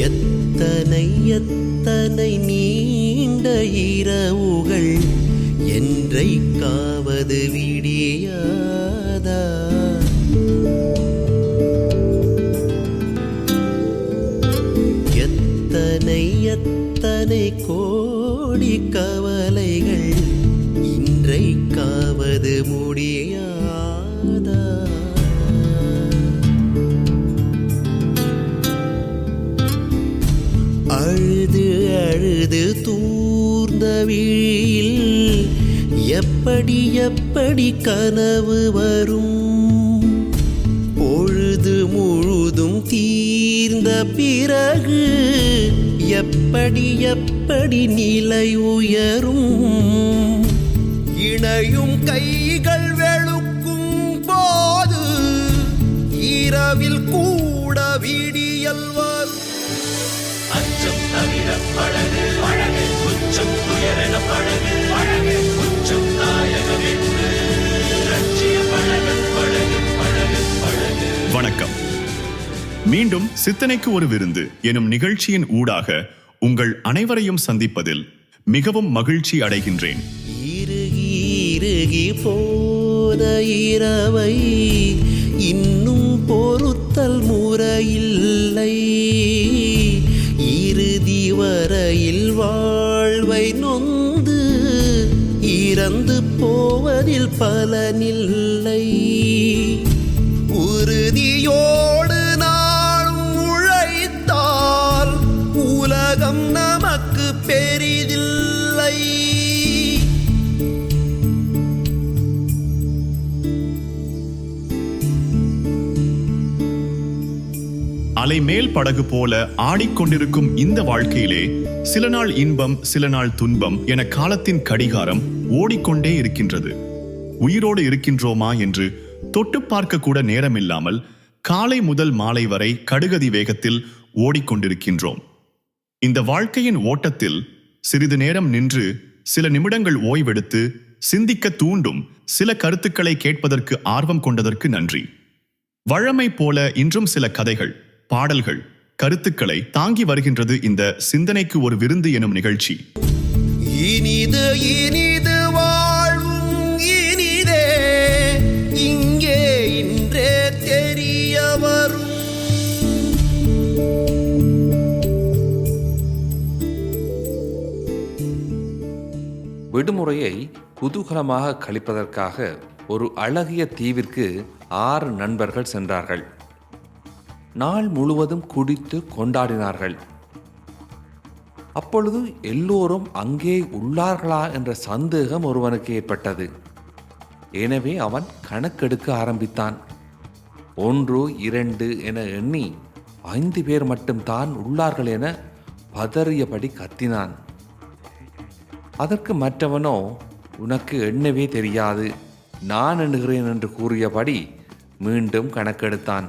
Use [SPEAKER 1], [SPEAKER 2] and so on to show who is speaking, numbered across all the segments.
[SPEAKER 1] எத்தனை எத்தனை நீண்ட இரவுகள் என்றைக்காவது விடியா பழுது தூர்ந்த விழியில் எப்படி எப்படி கனவு வரும்? பொழுது முழுதும் தீர்ந்த பிறகு எப்படி எப்படி நிலை உயரும்? இணையும் கைகள் வெளுக்கும் போது இரவில் கூட விடியல்வா வரும்
[SPEAKER 2] அச்சம் தவிர பழகு பழகு உச்சம் துயரென பழகு பழகு உச்சம் நாயகம் என்று. லட்சிய பழகு பழகு பழகு பழகு
[SPEAKER 3] வணக்கம். மீண்டும் சித்தனைக்கு ஒரு விருந்து எனும் நிகழ்ச்சியின் ஊடாக உங்கள் அனைவரையும் சந்திப்பதில் மிகவும் மகிழ்ச்சி அடைகின்றேன்.
[SPEAKER 1] இறுகி இறுகி போன இரவை இன்னும் பொறுத்தல் முறையில்லை வரையில் வாழ்வை நொந்து இறந்து போவதில் பலனில்லை. உறுதியோடு நாளும் உழைத்தால் உலகம் நமக்கு பெரிதில்லை.
[SPEAKER 3] அலைமேல் படகு போல ஆடிக்கொண்டிருக்கும் இந்த வாழ்க்கையிலே சில நாள் இன்பம் சில நாள் துன்பம் என காலத்தின் கடிகாரம் ஓடிக்கொண்டே இருக்கின்றது. உயிரோடு இருக்கின்றோமா என்று தொட்டு பார்க்க கூட நேரமில்லாமல் காலை முதல் மாலை வரை கடுகதி வேகத்தில் ஓடிக்கொண்டிருக்கின்றோம். இந்த வாழ்க்கையின் ஓட்டத்தில் சிறிது நேரம் நின்று சில நிமிடங்கள் ஓய்வெடுத்து சிந்திக்க தூண்டும் சில கருத்துக்களை கேட்பதற்கு ஆர்வம் கொண்டதற்கு நன்றி. வழமை போல இன்றும் சில கதைகள் பாடல்கள் கருத்துக்களை தாங்கி வருகின்றது இந்த சிந்தனைக்கு ஒரு விருந்து எனும் நிகழ்ச்சி.
[SPEAKER 1] இனிது இனிது வாழ்வும் இனிதே. இங்கே இன்றே தெரிய வரும்.
[SPEAKER 4] விடுமுறையை குதூகலமாக கழிப்பதற்காக ஒரு அழகிய தீவிற்கு ஆறு நண்பர்கள் சென்றார்கள். நாள் முழுவதும் குடித்து கொண்டாடினார்கள். அப்பொழுது எல்லோரும் அங்கே உள்ளார்களா என்ற சந்தேகம் ஒருவனுக்கு ஏற்பட்டது. எனவே அவன் கணக்கெடுக்க ஆரம்பித்தான். ஒன்று இரண்டு என எண்ணி ஐந்து பேர் மட்டும்தான் உள்ளார்கள் என பதறியபடி கத்தினான். அதற்கு மற்றவனோ உனக்கு எண்ணவே தெரியாது. நான் எண்ணுகிறேன் என்று கூறியபடி மீண்டும் கணக்கெடுத்தான்.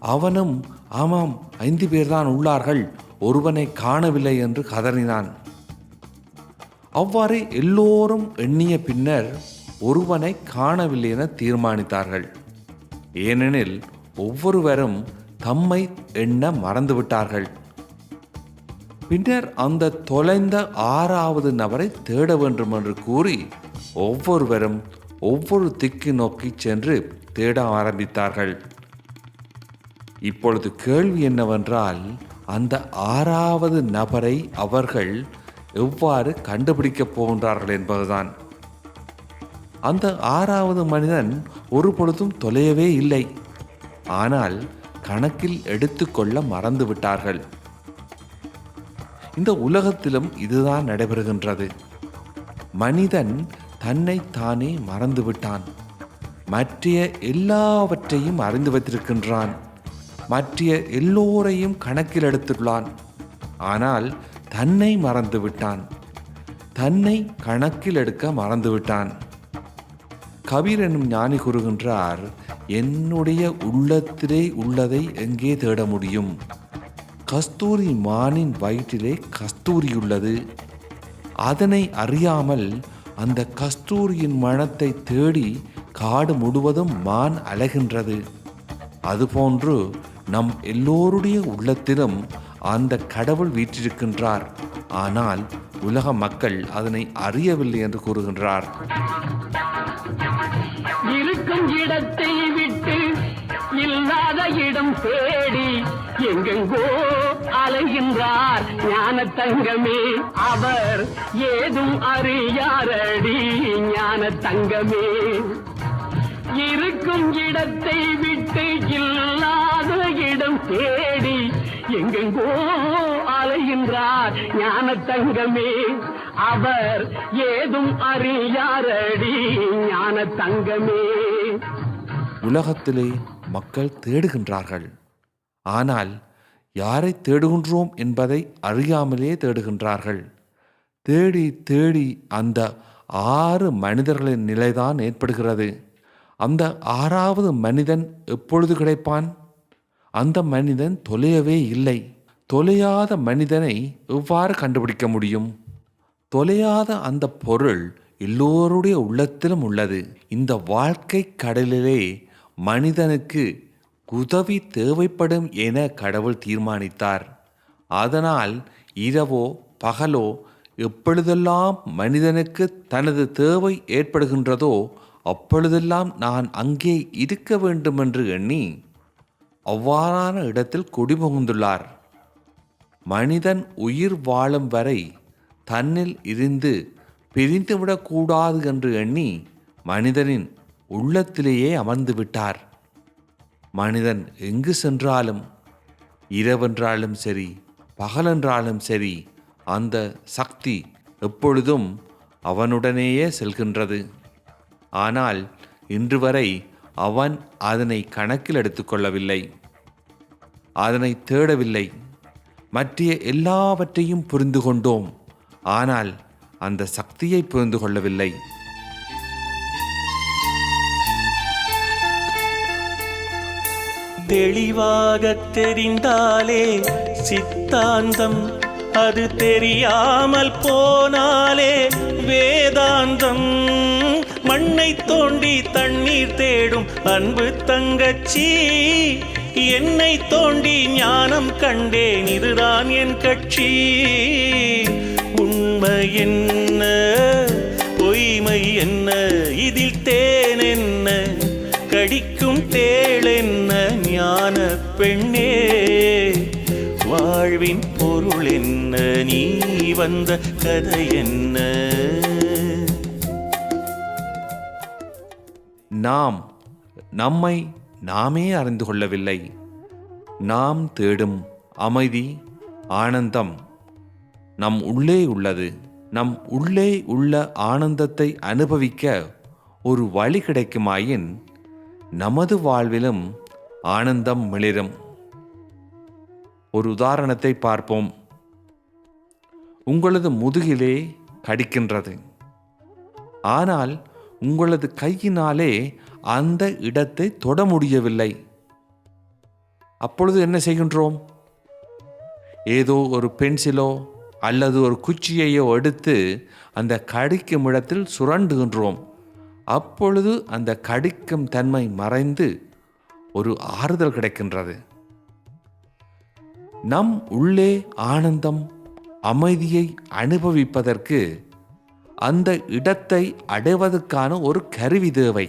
[SPEAKER 4] அவனும் ஆமாம் ஐந்து பேர்தான் உள்ளார்கள் ஒருவனை காணவில்லை என்று கதறினான். அவ்வாறு எல்லோரும் எண்ணிய பின்னர் ஒருவனை காணவில்லை என தீர்மானித்தார்கள். ஏனெனில் ஒவ்வொருவரும் தம்மை எண்ண மறந்துவிட்டார்கள். பின்னர் அந்த தொலைந்த ஆறாவது நபரை தேட வேண்டும் என்று கூறி ஒவ்வொருவரும் ஒவ்வொரு திக்கு நோக்கி சென்று தேட ஆரம்பித்தார்கள். இப்பொழுது கேள்வி என்னவென்றால் அந்த ஆறாவது நபரை அவர்கள் எவ்வாறு கண்டுபிடிக்கப் போகின்றார்கள் என்பதுதான். அந்த ஆறாவது மனிதன் ஒரு பொழுதும் தொலையவே இல்லை. ஆனால் கணக்கில் எடுத்துக்கொள்ள மறந்து விட்டார்கள். இந்த உலகத்திலும் இதுதான் நடைபெறுகின்றது. மனிதன் தன்னை தானே மறந்து விட்டான். மற்றைய எல்லாவற்றையும் அறிந்து வைத்திருக்கின்றான். மற்ற எல்லோரையும் கணக்கில் எடுத்துள்ளான். ஆனால் தன்னை மறந்து விட்டான். தன்னை கணக்கில் எடுக்க மறந்து விட்டான். கபீர் என்னும் ஞானி கூறுகின்றார் என்னுடைய உள்ளத்திலே உள்ளதை எங்கே தேட முடியும்? கஸ்தூரி மானின் வயிற்றிலே கஸ்தூரி உள்ளது. அதனை அறியாமல் அந்த கஸ்தூரியின் மனத்தை தேடி காடு முழுவதும் மான் அலைகின்றது. அதுபோன்று நம் எல்லோருடைய உள்ளத்திலும் அந்த கடவுள் வீற்றிருக்கின்றார். ஆனால் உலக மக்கள் அதனை அறியவில்லை என்று கூறுகின்றார்.
[SPEAKER 5] இருக்கும் இடத்தை விட்டு இல்லாத இடம் தேடி எங்கெங்கோ அலைகின்றார் ஞான தங்கமே அவர் ஏதும் அறியாரடி ஞான தங்கமே இருக்கும் இடத்தை விட்டு இல்லாத இடம் தேடி எங்கெங்கோ அலைகின்றார் ஞான தங்கமே அவர் ஏதும் அறியாரடி ஞான தங்கமே
[SPEAKER 4] உலகத்திலே மக்கள் தேடுகின்றார்கள். ஆனால் யாரை தேடுகின்றோம் என்பதை அறியாமலே தேடுகின்றார்கள். தேடி தேடி அந்த ஆறு மனிதர்களின் நிலைதான் ஏற்படுகிறது. அந்த ஆறாவது மனிதன் எப்பொழுது கிடைப்பான்? அந்த மனிதன் தொலையவே இல்லை. தொலையாத மனிதனை எவ்வாறு கண்டுபிடிக்க முடியும்? தொலையாத அந்த பொருள் எல்லோருடைய உள்ளத்திலும் உள்ளது. இந்த வாழ்க்கை கடலிலே மனிதனுக்கு உதவி தேவைப்படும் என கடவுள் தீர்மானித்தார். அதனால் இரவோ பகலோ எப்பொழுதெல்லாம் மனிதனுக்கு தனது தேவை ஏற்படுகின்றதோ அப்பொழுதெல்லாம் நான் அங்கே இருக்க வேண்டும் என்று எண்ணி அவ்வாறான இடத்தில் குடிபுகுந்துள்ளார் மனிதன் உயிர் வாழும் வரை தன்னில் இருந்து பிரிந்துவிடக்கூடாது என்று எண்ணி மனிதனின் உள்ளத்திலேயே அமர்ந்து விட்டார். மனிதன் எங்கு சென்றாலும் இரவென்றாலும் சரி பகலென்றாலும் சரி அந்த சக்தி எப்பொழுதும் அவனுடனேயே செல்கின்றது. ஆனால் இன்று வரை அவன் அதனை கணக்கில் எடுத்துக்கொள்ளவில்லை. அதனை தேடவில்லை. மற்ற எல்லாவற்றையும் புரிந்து கொண்டோம். ஆனால் அந்த சக்தியை புரிந்து கொள்ளவில்லை.
[SPEAKER 3] தெளிவாகத் தெரிந்தாலே சித்தாந்தம் அது தெரியாமல் போனாலே வேதாந்தம். மண்ணை தோண்டி தண்ணீர் தேடும் அன்பு தங்கச்சி. என்னை தோண்டி ஞானம் கண்டேன் இதுதான் என் கட்சி. உண்மை என்ன? பொய்மை என்ன? இதில் தேன் என்ன? கடிக்கும் தேளென்ன ஞான பெண்ணே. வாழ்வின் பொருள் என்ன? நீ வந்த கதை என்ன?
[SPEAKER 4] நாம் நம்மை நாமே அறிந்து கொள்ளவில்லை. நாம் தேடும் அமைதி ஆனந்தம் நம் உள்ளே உள்ளது. நம் உள்ளே உள்ள ஆனந்தத்தை அனுபவிக்க ஒரு வழி கிடைக்குமாயின் நமது வாழ்விலும் ஆனந்தம் மிளிரும். ஒரு உதாரணத்தை பார்ப்போம். உங்களது முதுகிலே கடிக்கின்றது. ஆனால் உங்களது கையினாலே அந்த இடத்தை தொட முடியவில்லை. அப்பொழுது என்ன செய்கின்றோம்? ஏதோ ஒரு பென்சிலோ அல்லது ஒரு குச்சியையோ எடுத்து அந்த கடிக்கும் இடத்தில் சுரண்டுகின்றோம். அப்பொழுது அந்த கடிக்கும் தன்மை மறைந்து ஒரு ஆறுதல் கிடைக்கின்றது. நம் உள்ளே ஆனந்தம் அமைதியை அனுபவிப்பதற்கு அந்த இடத்தை அடைவதற்கான ஒரு கருவி தேவை.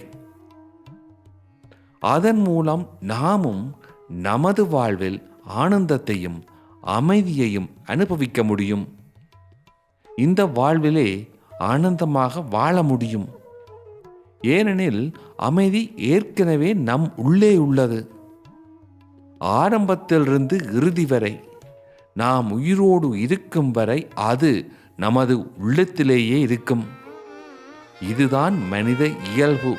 [SPEAKER 4] அதன் மூலம் நாமும் நமது வாழ்வில் ஆனந்தத்தையும் அமைதியையும் அனுபவிக்க முடியும். இந்த வாழ்விலே ஆனந்தமாக வாழ முடியும். ஏனெனில் அமைதி ஏற்கனவே நம் உள்ளே உள்ளது. ஆரம்பத்திலிருந்து இறுதி வரை நாம் உயிரோடு இருக்கும் வரை அது நமது உள்ளத்திலேயே இருக்கும். இதுதான் மனித இயல்பு.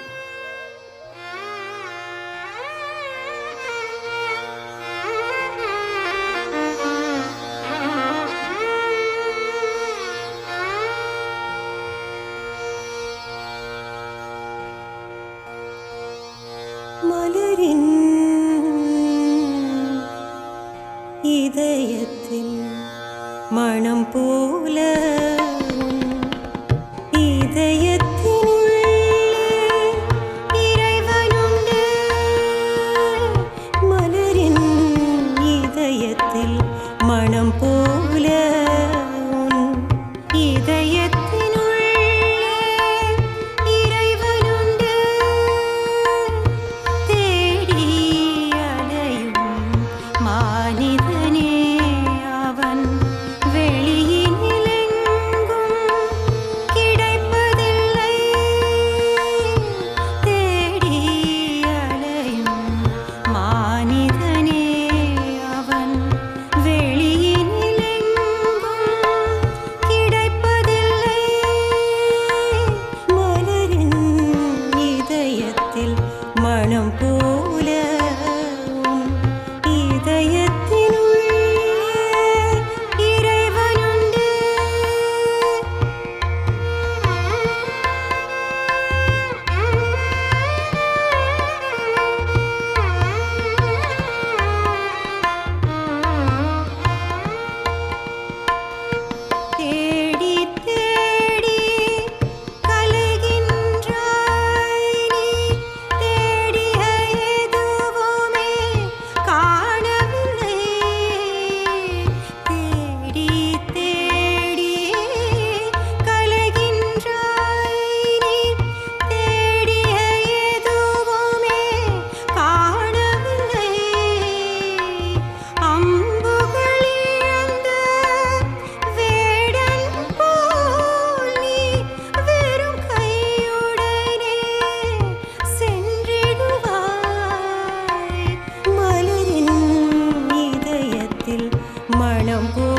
[SPEAKER 6] nhậm cũ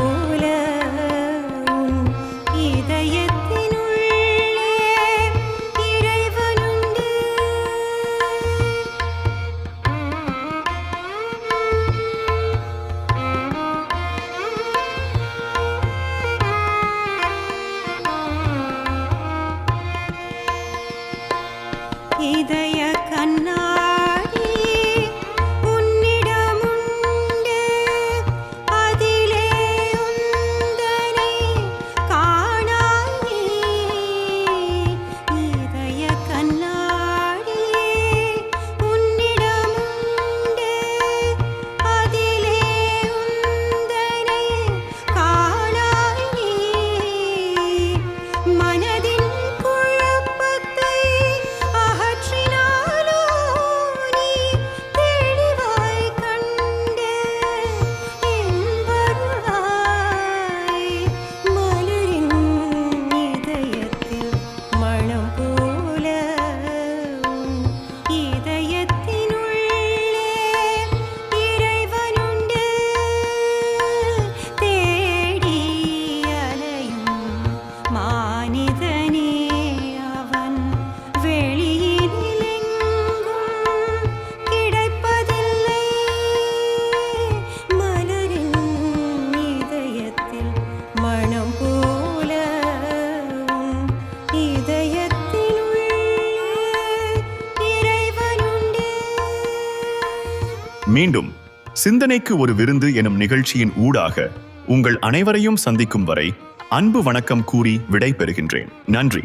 [SPEAKER 3] மீண்டும் சிந்தனைக்கு ஒரு விருந்து எனும் நிகழ்ச்சியின் ஊடாக உங்கள் அனைவரையும் சந்திக்கும் வரை அன்பு வணக்கம் கூறி விடை பெறுகின்றேன் நன்றி.